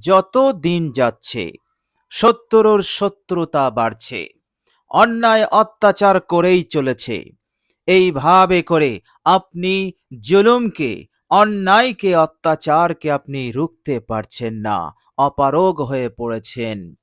যত দিন যাচ্ছে, সত্তরর শত্রুতা বাড়ছে। অন্যায় অত্যাচার করেই চলেছে। এইভাবে করে আপনি জুলুমকে, অন্যায়কে, অত্যাচারকে আপনি রুখতে পারছেন না। অপারগ হয়ে পড়েছেন।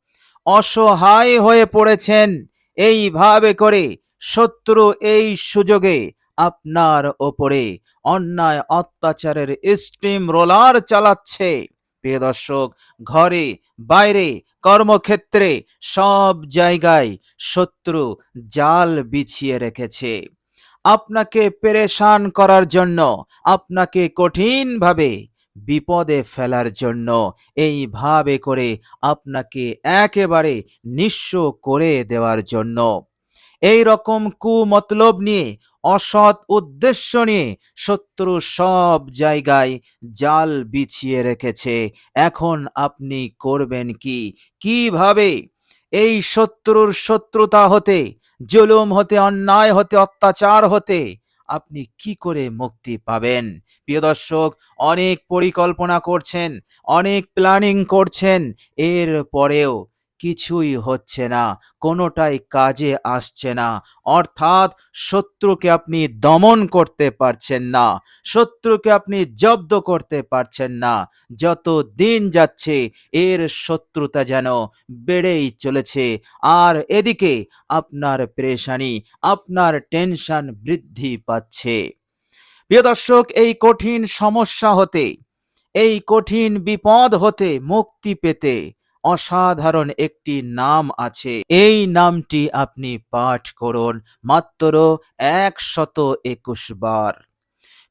অসহায় হয়ে পড়েছেন। এইভাবে করে শত্রু এই সুযোগে আপনার ওপরে অন্যায় অত্যাচারের স্টিম রোলার চালাচ্ছে। প্রিয় দর্শক, ঘরে, বাইরে, কর্মক্ষেত্রে সব জায়গায় শত্রু জাল বিছিয়ে রেখেছে। আপনাকে পেরেশান করার জন্য, আপনাকে কঠিনভাবে বিপদে ফেলার জন্য এইভাবে করে আপনাকে একেবারে নিঃস্ব করে দেওয়ার জন্য। এই রকম কুমতলব নিয়ে অসৎ উদ্দেশ্য নিয়ে শত্রু সব জায়গায় জাল বিছিয়ে রেখেছে। এখন আপনি করবেন কি? কীভাবে? এই শত্রুর শত্রুতা হতে, জুলুম হতে, অন্যায় হতে, অত্যাচার হতে আপনি কি করে মুক্তি পাবেন? প্রিয় দর্শক, অনেক পরিকল্পনা করছেন, অনেক প্ল্যানিং করছেন, এর পরেও কিছুই হচ্ছে না, কোনোটাই কাজে আসছে না। অর্থাৎ শত্রুকে আপনি দমন করতে পারছেন না, শত্রুকে আপনি জব্দ করতে পারছেন না। যত দিন যাচ্ছে এর শত্রুতা যেন বেড়েই চলেছে। আর এদিকে আপনার পেরেশানি, আপনার টেনশন বৃদ্ধি পাচ্ছে। প্রিয় দর্শক, এই কঠিন সমস্যা হতে, এই কঠিন বিপদ হতে মুক্তি পেতে অসাধারণ একটি নাম আছে। এই নামটি আপনি পাঠ করুন মাত্র একশত একুশ বার।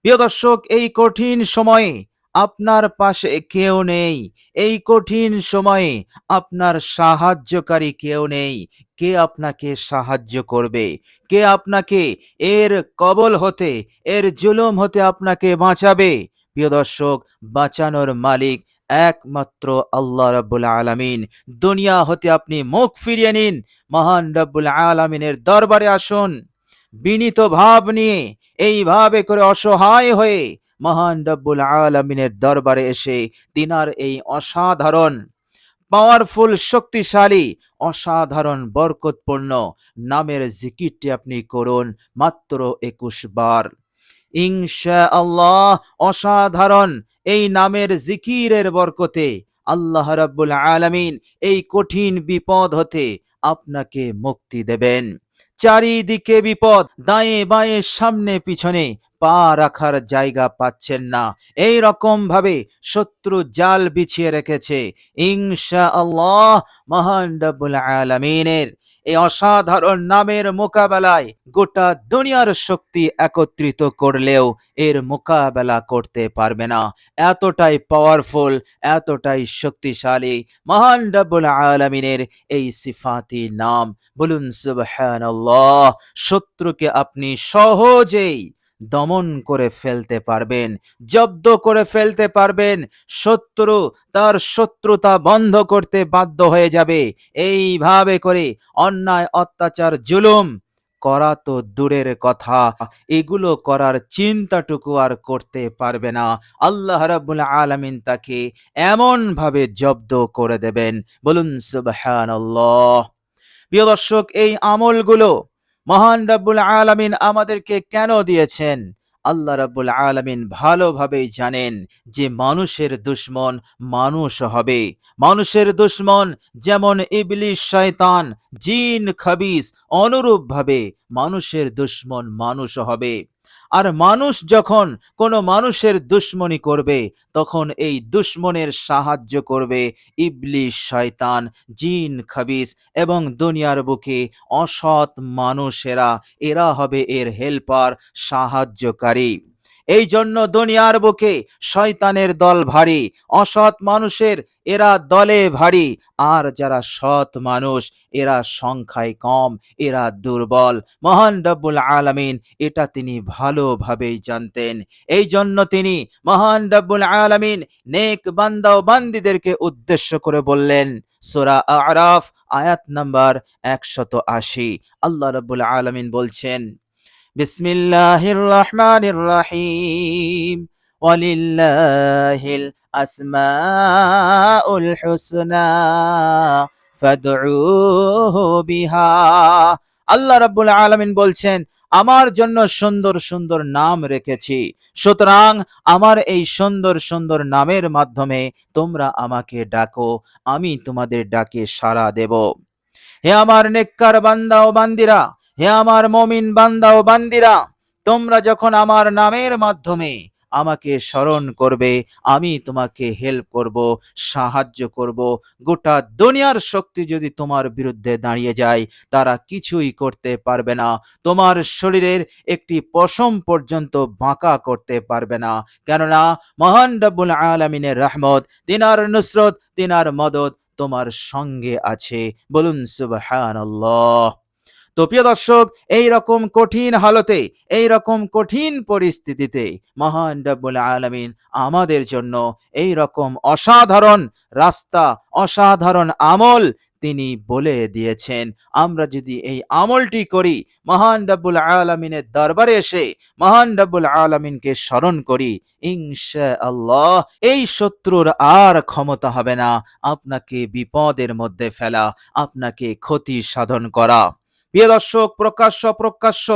প্রিয় দর্শক, এই কঠিন সময়ে আপনার পাশে কেউ নেই। এই কঠিন সময়ে আপনার সাহায্যকারী কেউ নেই। কে আপনাকে সাহায্য করবে? কে আপনাকে এর কবল হতে, এর জুলুম হতে আপনাকে বাঁচাবে? প্রিয় দর্শক, বাঁচানোর মালিক একমাত্র আল্লাহ রাব্বুল আলামিন। দুনিয়া হতে আপনি মুখ ফিরিয়ে নিন, মহান রাব্বুল আলামিনের দরবারে আসুন। বিনীত ভাব নিয়ে, এইভাবে করে অসহায় হয়ে মহান রব্বুল আলমিনের দরবারে এসে তিনার এই অসাধারণ পাওয়ারফুল শক্তিশালী, অসাধারণ, বরকতপূর্ণ নামের জিকিরটি আপনি করুন মাত্র একুশ বার। ইনশা আল্লাহ অসাধারণ এই নামের জিকিরের বরকতে আল্লাহ রাব্বুল আলামিন এই কঠিন বিপদ হতে আপনাকে মুক্তি দেবেন। চারিদিকে বিপদ, দায়ে বাঁয়ে, সামনে পিছনে পা রাখার জায়গা পাচ্ছেন না। এই রকম ভাবে শত্রু জাল বিছিয়ে রেখেছে। ইনশা আল্লাহ মহান রব্বুল আলামিনের এই অসাধারণ নামের মোকাবেলায় গোটা দুনিয়ার শক্তি একত্রিত করলেও এর মোকাবেলা করতে পারবে না। এতটাই পাওয়ারফুল এতটাই শক্তিশালী, মহান রব্বুল আলমিনের এই সিফাতি নাম। বলুন সুবহানাল্লাহ, শত্রুকে আপনি সহজেই দমন করে ফেলতে পারবেন, জব্দ করে ফেলতে পারবেন, শত্রু তার শত্রুতা বন্ধ করতে বাধ্য হয়ে যাবে। এইভাবে করে অন্যায়, অত্যাচার, জুলুম করা তো দূরের কথা। এগুলো করার চিন্তাটুকু আর করতে পারবে না। আল্লাহ রাব্বুল আলামিন তাকে এমন ভাবে জব্দ করে দেবেন। বলুন, সুবহানাল্লাহ। প্রিয় দর্শক, এই আমলগুলো মহান রব্বুল আলমিন আমাদেরকে কেন দিয়েছেন? আল্লাহ রব্বুল আলমিন ভালোভাবেই জানেন যে মানুষের দুশ্মন মানুষ হবে। মানুষের দুশ্মন যেমন ইবলিশ শয়তান, জিন, খাবিস অনুরূপভাবে মানুষের দুশ্মন মানুষ হবে। আর মানুষ যখন কোনো মানুষের দুশ্মনী করবে, তখন এই দুশ্মনের সাহায্য করবে ইবলিশ শয়তান, জিন, খাবিস এবং দুনিয়ার বুকে অসৎ মানুষেরা। এরা হবে এর হেল্পার সাহায্যকারী। এই জন্য দুনিয়ার বুকে শয়তানের দল ভারী, অসৎ মানুষের এরা দলে ভারী, আর যারা সৎ মানুষ, এরা সংখ্যায় কম, এরা দুর্বল। মহান রব্বুল আলামিন এটা তিনি ভালোভাবেই জানতেন। এই জন্য তিনি মহান রব্বুল আলামিন নেক বান্দা ও বান্দিদেরকে উদ্দেশ্য করে বললেন, সোরা আরাফ, আয়াত নাম্বার একশত আশি। আল্লাহ রব্বুল আলামিন বলছেন বিসমিল্লাহির রহমানির রহিম ওয়ালিল্লাহিল আসমাউল হুসনা। বিহা। আল্লাহ রাব্বুল আলামিন বলছেন, আমার জন্য সুন্দর সুন্দর নাম রেখেছি। সুতরাং আমার এই সুন্দর সুন্দর নামের মাধ্যমে তোমরা আমাকে ডাকো, আমি তোমাদের ডাকে সাড়া দেব। হে আমার নেককার বান্দা ও বান্দিরা হে আমার মমিন বান্দা ও বান্দিরা, তোমরা যখন আমার নামের মাধ্যমে আমাকে স্মরণ করবে, আমি তোমাকে হেল্প করব, সাহায্য করব, গোটা দুনিয়ার শক্তি যদি তোমার বিরুদ্ধে দাঁড়িয়ে যায়, তারা কিছুই করতে পারবে না। তোমার শরীরের একটি পশম পর্যন্ত বাঁকা করতে পারবে না। কেননা, মহান রব্বুল আলমিনের রহমত, তিনার নুসরত, তিনার মদত তোমার সঙ্গে আছে। বলুন সুবহানাল্লাহ। তো প্রিয় দর্শক এই রকম কঠিন হালতে এই রকম কঠিন পরিস্থিতিতে মহান রব্বুল আলামিন আমাদের জন্য এই রকম অসাধারণ রাস্তা, অসাধারণ আমল তিনি বলে দিয়েছেন। আমরা যদি এই আমলটি করি, মহান রব্বুল আলমিনের দরবারে এসে, মহান রব্বুল আলমিনকে স্মরণ করি ইনশা আল্লাহ এই শত্রুর আর ক্ষমতা হবে না। আপনাকে বিপদের মধ্যে ফেলা, আপনাকে ক্ষতি সাধন করা। প্রিয় দর্শক, প্রকাশ্য প্রকাশ্য,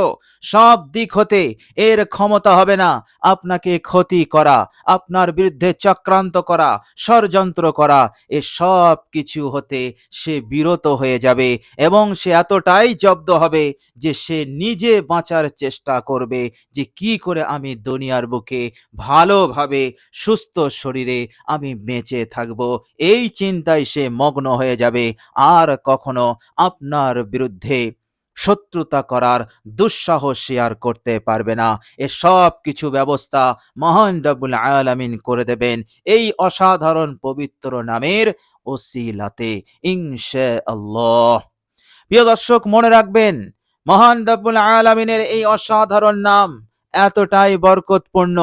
সব দিক হতে এর ক্ষমতা হবে না। আপনাকে ক্ষতি করা, আপনার বিরুদ্ধে চক্রান্ত করা, ষড়যন্ত্র করা, এ সব কিছু হতে সে বিরত হয়ে যাবে এবং সে এতটাই জব্দ হবে যে সে নিজে বাঁচার চেষ্টা করবে যে কি করে আমি দুনিয়ার বুকে ভালোভাবে, সুস্থ শরীরে আমি বেঁচে থাকব। এই চিন্তায় সে মগ্ন হয়ে যাবে। আর কখনো আপনার বিরুদ্ধে শত্রুতা করার দুঃসাহস শেয়ার করতে পারবে না। এ সব কিছু ব্যবস্থা মহান রব্বুল আলামিন করে দেবেন। এই অসাধারণ পবিত্র নামের ওসিলাতে ইংশে আল্লাহ প্রিয় দর্শক, মনে রাখবেন, মহান রব্বুল আলামিনের এই অসাধারণ নাম এতটাই বরকতপূর্ণ।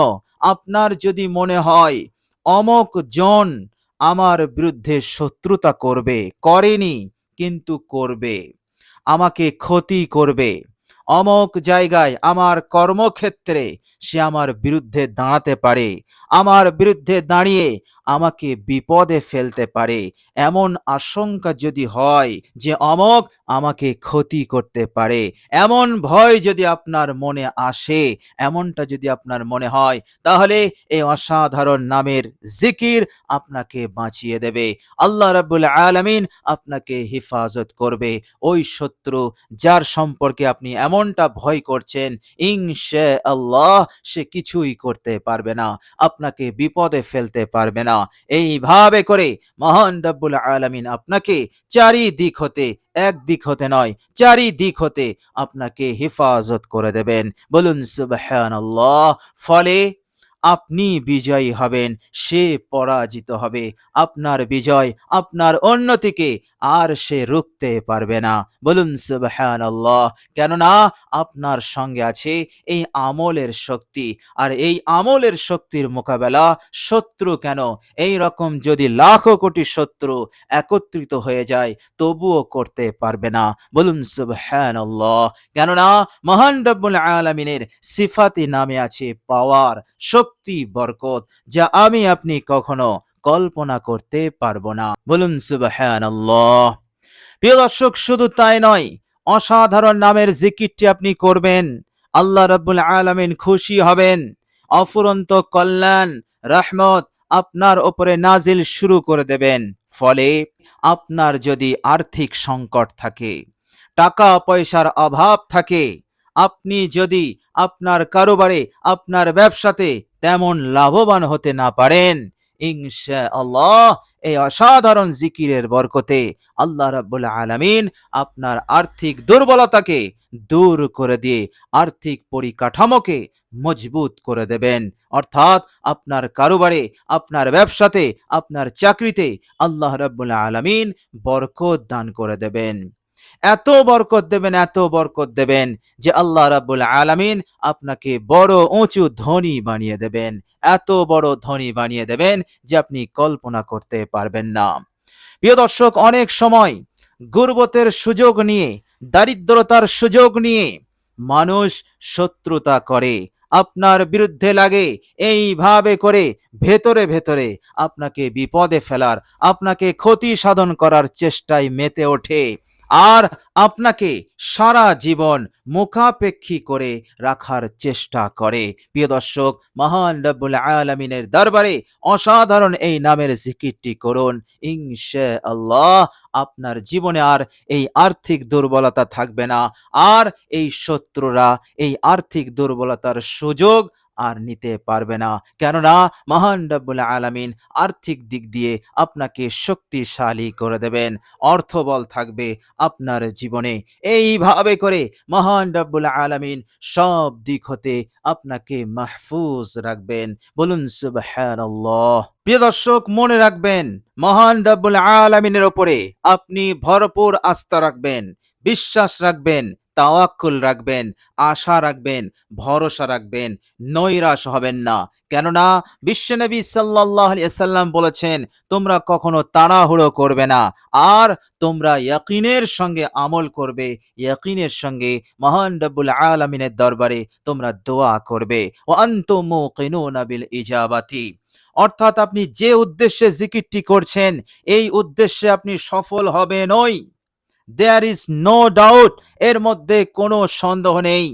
আপনার যদি মনে হয়, অমক জন আমার বিরুদ্ধে শত্রুতা করবে, করেনি, কিন্তু করবে। আমাকে ক্ষতি করবে। অমক জায়গায় আমার কর্মক্ষেত্রে সে আমার বিরুদ্ধে দাঁড়াতে পারে। আমার বিরুদ্ধে দাঁড়িয়ে আমাকে বিপদে ফেলতে পারে। এমন আশঙ্কা যদি হয় যে অমক আমাকে ক্ষতি করতে পারে। এমন ভয় যদি আপনার মনে আসে, এমনটা যদি আপনার মনে হয়, তাহলে এই অসাধারণ নামের জিকির আপনাকে বাঁচিয়ে দেবে। আল্লাহ রাব্বুল আলামিন আপনাকে হেফাজত করবে। ওই শত্রু যার সম্পর্কে আপনি এমনটা ভয় করছেন ইনশা আল্লাহ সে কিছুই করতে পারবে না। আপনাকে বিপদে ফেলতে পারবে না। এইভাবে করে মহান রব্বুল আলমিন আপনাকে চারিদিক হতে এক দিক হতে নয়, চারিদিক হতে আপনাকে হেফাজত করে দেবেন। বলুন সুবাহ ফলে আপনি বিজয়ী হবেন, সে পরাজিত হবে। আপনার বিজয় আপনার উন্নতিকে আর সে রুখতে পারবে না। বলুন, সুবহানাল্লাহ। কেননা আপনার সঙ্গে আছে এই আমলের শক্তি। আর এই আমলের শক্তির মোকাবেলা শত্রু কেন? এই রকম যদি লাখো কোটি শত্রু একত্রিত হয়ে যায়, তবুও করতে পারবে না। বলুন, সুবহানাল্লাহ। কেননা মহান রব্বুল আলামিনের সিফাতি নামে আছে পাওয়ার শক্তি। বরকত, যা আমি আপনি কখনো কল্পনা করতে পারব না। বলুন, সুবহানাল্লাহ। প্রিয় দর্শক, শুধু তাই নয়, অসাধারণ নামের জিকিরটি আপনি করবেন। আল্লাহ রাব্বুল আলামিন খুশি হবেন। অফুরন্ত কল্যাণ, রহমত আপনার ওপরে নাজিল শুরু করে দেবেন। ফলে আপনার যদি আর্থিক সংকট থাকে টাকা পয়সার অভাব থাকে আপনি যদি আপনার কারোবারে, আপনার ব্যবসাতে তেমন লাভবান হতে না পারেন ইনশা আল্লাহ এই অসাধারণ জিকিরের বরকতে আল্লাহ রাব্বুল আলামিন আপনার আর্থিক দুর্বলতাকে দূর করে দিয়ে, আর্থিক পরিকাঠামোকে মজবুত করে দেবেন। অর্থাৎ আপনার কারোবারে, আপনার ব্যবসাতে, আপনার চাকরিতে আল্লাহ রাব্বুল আলামিন বরকত দান করে দেবেন। এত বরকত দেবেন, এত বরকত দেবেন যে আল্লাহ রাব্বুল আলামিন আপনাকে বড় উঁচু ধনী বানিয়ে দেবেন, এত বড় ধনী বানিয়ে দেবেন যে আপনি কল্পনা করতে পারবেন না। প্রিয় দর্শক, অনেক সময় গুরবতের সুযোগ নিয়ে, দারিদ্রতার সুযোগ নিয়ে মানুষ শত্রুতা করে, আপনার বিরুদ্ধে লাগে, এইভাবে করে ভেতরে ভেতরে আপনাকে বিপদে ফেলার, আপনাকে ক্ষতি সাধন করার চেষ্টায় মেতে ওঠে। আর আপনাকে সারা জীবন মুখাপেক্ষী করে রাখার চেষ্টা করে। প্রিয় দর্শক, মহান রব্বুল আলমিনের দরবারে অসাধারণ এই নামের জিকিরটি করুন। ইনশা আল্লাহ আপনার জীবনে আর এই আর্থিক দুর্বলতা থাকবে না। আর এই শত্রুরা এই আর্থিক দুর্বলতার সুযোগ আর নিতে পারবে না। কেননা মহান রব্বুল আলামিন আর্থিক দিক দিয়ে আপনাকে শক্তিশালী করে দেবেন। অর্থবল থাকবে আপনার জীবনে। এইভাবে করে মহান রব্বুল আলামিন সব দিক হতে আপনাকে মাহফুজ রাখবেন। বলুন সুবহানাল্লাহ। প্রিয় দর্শক, মনে রাখবেন, মহান রব্বুল আলামিনের ওপরে আপনি ভরপুর আস্থা রাখবেন, বিশ্বাস রাখবেন তাওয়াক্কুল রাখবেন, আশা রাখবেন, ভরসা রাখবেন, নৈরাশ হবেন না। কেননা বিশ্বনবী সাল্লাহ সাল্লাম বলেছেন, তোমরা কখনো তাড়াহুড়ো করবে না, আর তোমরা ইয়াকিনের সঙ্গে আমল করবে, ইয়াকিনের সঙ্গে মহান রব্বুল আলমিনের দরবারে তোমরা দোয়া করবে। ও আন্তমু বিল ইজাবাতি। অর্থাৎ আপনি যে উদ্দেশ্যে জিকিরটি করছেন, এই উদ্দেশ্যে আপনি সফল হবেন হবেনই। দেয়ার ইজ নো ডাউট এর মধ্যে কোনো সন্দেহ নেই।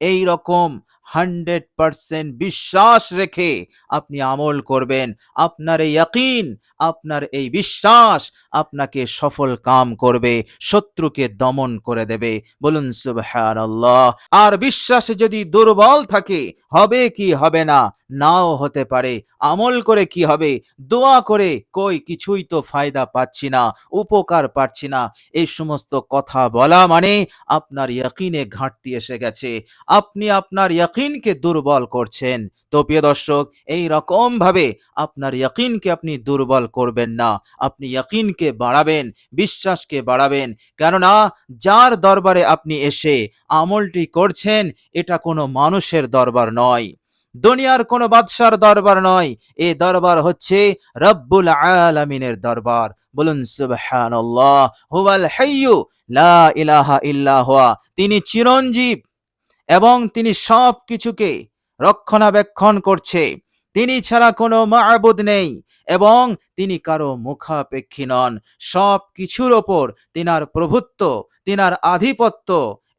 এই রকম হান্ড্রেড পারসেন্ট বিশ্বাস রেখে আপনি আমল করবেন। আপনার এই ইয়াকিন, আপনার এই বিশ্বাস আপনাকে সফল কাম করবে, শত্রুকে দমন করে দেবে। বলুন, সুবহানাল্লাহ। আর বিশ্বাসে যদি দুর্বল থাকে, হবে কি হবে না? নাও হতে পারে। আমল করে কি হবে? দোয়া করে কই? কিছুই তো ফায়দা পাচ্ছি না, উপকার পাচ্ছি না। এই সমস্ত কথা বলা মানে আপনার ইয়াকিনে ঘাটতি এসে গেছে। আপনি আপনার ইয়াকিনকে দুর্বল করছেন। তো প্রিয় দর্শক, এই রকম ভাবে আপনার ইয়াকিনকে আপনি দুর্বল করবেন না। আপনি ইয়াকিনকে বাড়াবেন, বিশ্বাসকে বাড়াবেন। কেননা, যার দরবারে আপনি এসে আমলটি করছেন, এটা কোনো মানুষের দরবার নয়। দুনিয়ার কোনো বাদশার দরবার নয়। এ দরবার হচ্ছে রব্বুল আলামিনের দরবার। বলুন সুবহানাল্লাহ, হুয়াল লা ইলাহা ইল্লা তিনি চিরঞ্জীব এবং তিনি সব কিছুকে রক্ষণাবেক্ষণ করছে। তিনি ছাড়া কোনো মাহবুদ নেই এবং তিনি কারও মুখাপেক্ষী নন। সব কিছুর ওপর তিনার প্রভুত্ব, তিনার আধিপত্য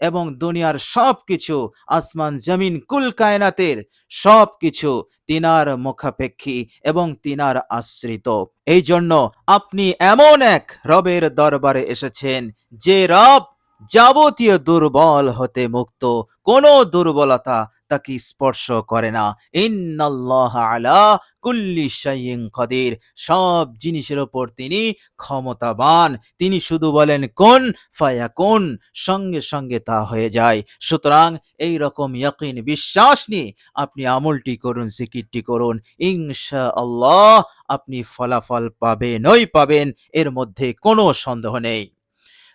এবং দুনিয়ার সব কিছু আসমান, জমিন, কুল কায়নাতের সব কিছু তিনার মুখাপেক্ষী এবং তিনার আশ্রিত। এই জন্য আপনি এমন এক রবের দরবারে এসেছেন যে রব যাবতীয় দুর্বল হতে মুক্ত। কোনো দুর্বলতা তাকে স্পর্শ করে না। ইন্নাল্লাহ আলা কুল্লি শাইইন কদির। সব জিনিসের ওপর তিনি ক্ষমতাবান। তিনি শুধু বলেন, কোন ফায়া কোন সঙ্গে সঙ্গে তা হয়ে যায়। সুতরাং এই রকম ইয়াকিন বিশ্বাস নিয়ে আপনি আমলটি করুন, জিকিরটি করুন। ইনশা আল্লাহ আপনি ফলাফল পাবেনই পাবেন। এর মধ্যে কোনো সন্দেহ নেই।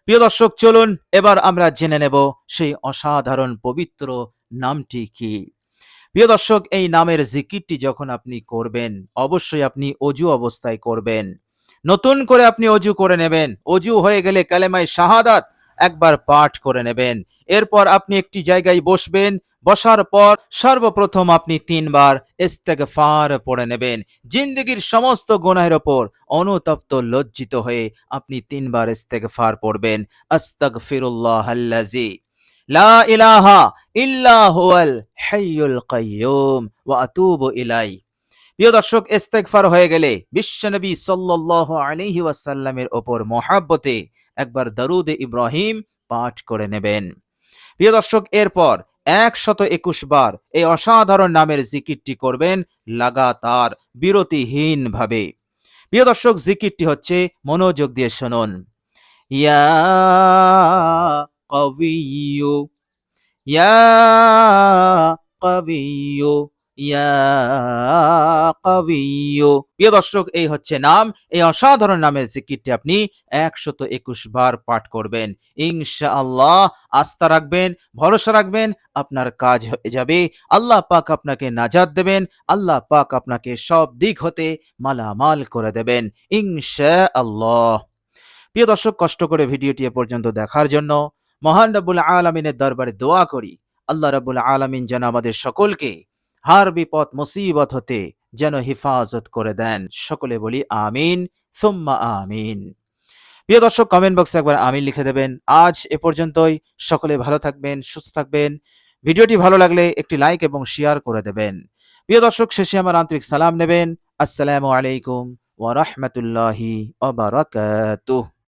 প্রিয় দর্শক, চলুন এবার আমরা জেনে নেব সেই অসাধারণ পবিত্র নামটি কি। প্রিয় দর্শক, এই নামের জিকিরটি যখন আপনি করবেন, অবশ্যই আপনি অজু অবস্থায় করবেন। নতুন করে আপনি অজু করে নেবেন। অজু হয়ে গেলে কালেমায় শাহাদাত একবার পাঠ করে নেবেন। এরপর আপনি একটি জায়গায় বসবেন। বসার পর সর্বপ্রথম আপনি তিনবার ইস্তেগফার পড়ে নেবেন। জিন্দগির সমস্ত গুনাহের ওপর অনুতপ্ত লজ্জিত হয়ে আপনি তিনবার ইস্তেগফার পড়বেন। আস্তাগফিরুল্লাহ আল্লাজি লা ইলাহা ইল্লা হুয়াল হাইয়ুল কাইয়ুম ওয়া আতুবু ইলাই প্রিয় দর্শক, ইস্তেগফার হয়ে গেলে বিশ্বনবী সাল্লাল্লাহু আলাইহি ওয়াসাল্লামের ওপর মহাব্বতে একবার দরুদ ইব্রাহিম পাঠ করে নেবেন। প্রিয় দর্শক, এরপর একশত একুশ বার এই অসাধারণ নামের জিকিরটি করবেন লাগাতার বিরতিহীন ভাবে প্রিয় দর্শক, জিকিরটি হচ্ছে মনোযোগ দিয়ে শুনুন। ইয়া কবিয়ু ইয়া কবিয়ু ইয়া কবিয়ু প্রিয় দর্শক, এই হচ্ছে নাম। এই অসাধারণ নামের জিকিরটি আপনি একশত একুশ বার পাঠ করবেন। ইনশা আল্লাহ আস্থা রাখবেন, ভরসা রাখবেন, আপনার কাজ হয়ে যাবে। আল্লাহ পাক আপনাকে নাজাদ দেবেন, আল্লাহ পাক আপনাকে সব দিক হতে মালামাল করে দেবেন। ইনশা আল্লাহ প্রিয় দর্শক, কষ্ট করে ভিডিওটি এ পর্যন্ত দেখার জন্য মহান রব্বুল আলমিনের দরবারে দোয়া করি। আল্লাহ রব্বুল আলমিন যেন আমাদের সকলকে হার বিপদ, মুসিবত হতে যেন হেফাজত করে দেন। সকলে বলি আমিন, সুম্মা আমিন। প্রিয় দর্শক কমেন্ট বক্সে একবার আমিন লিখে দেবেন। আজ এ পর্যন্তই। সকলে ভালো থাকবেন, সুস্থ থাকবেন। ভিডিওটি ভালো লাগলে একটি লাইক এবং শেয়ার করে দেবেন। প্রিয় দর্শক, শেষে আমার আন্তরিক সালাম নেবেন। আসসালামু আলাইকুম ওয়া রাহমাতুল্লাহি ওয়া